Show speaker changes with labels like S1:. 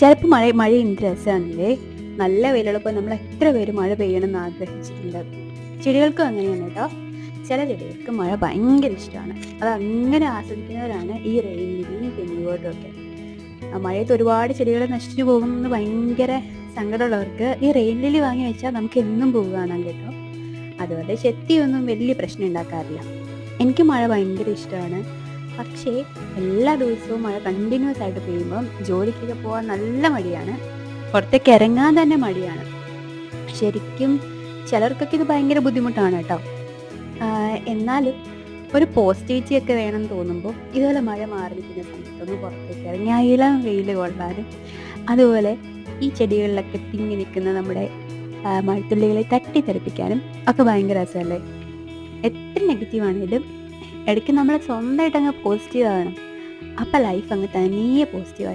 S1: ചിലപ്പോൾ മഴ മഴ എന്ത് രസമാണല്ലേ? നല്ല വെയിലുള്ളപ്പോൾ നമ്മൾ എത്ര പേര് മഴ പെയ്യണം എന്ന് ആഗ്രഹിച്ചിട്ടുണ്ട്. ചെടികൾക്കും അങ്ങനെയാണ് കേട്ടോ. ചില ചെടികൾക്ക് മഴ ഭയങ്കര ഇഷ്ടമാണ്. അത് അങ്ങനെ ആസ്വദിക്കുന്നവരാണ് ഈ റെയിൻ ലില്ലിയും ആ മഴയത്ത് ഒരുപാട് ചെടികൾ നശിച്ചു പോകുമെന്ന് ഭയങ്കര സങ്കടമുള്ളവർക്ക് ഈ റെയിൻ ലില്ലി വാങ്ങി വെച്ചാൽ നമുക്ക് എന്നും കാണാൻ കേട്ടോ. അതുപോലെ ചെത്തിയൊന്നും വലിയ പ്രശ്നം ഉണ്ടാക്കാറില്ല. എനിക്ക് മഴ ഭയങ്കര ഇഷ്ടമാണ്. പക്ഷേ എല്ലാ ദിവസവും മഴ കണ്ടിന്യൂസ് ആയിട്ട് പെയ്യുമ്പം ജോലിക്കൊക്കെ പോകാൻ നല്ല മടിയാണ്. പുറത്തേക്ക് ഇറങ്ങാൻ തന്നെ മടിയാണ്. ശരിക്കും ചിലർക്കൊക്കെ ഇത് ഭയങ്കര ബുദ്ധിമുട്ടാണ് കേട്ടോ. എന്നാലും ഒരു പോസിറ്റിവിറ്റി ഒക്കെ വേണം തോന്നുമ്പോൾ ഇതുപോലെ മഴ മാറി നിൽക്കുന്ന സമയത്തൊന്ന് പുറത്തേക്ക് ഇറങ്ങി ആ ഇളം വെയിൽ കൊള്ളാനും അതുപോലെ ഈ ചെടികളിലൊക്കെ തിങ്ങി നിൽക്കുന്ന നമ്മുടെ മഴത്തുള്ളികളെ തട്ടി തെറിപ്പിക്കാനും ഒക്കെ ഭയങ്കര രസമല്ലേ? എത്ര നെഗറ്റീവ് ആണെങ്കിലും ഇടയ്ക്ക് നമ്മൾ സ്വന്തമായിട്ട് അങ്ങ് പോസിറ്റീവ് ആവണം അപ്പം ലൈഫ് അങ്ങ് തനിയെ പോസിറ്റീവ്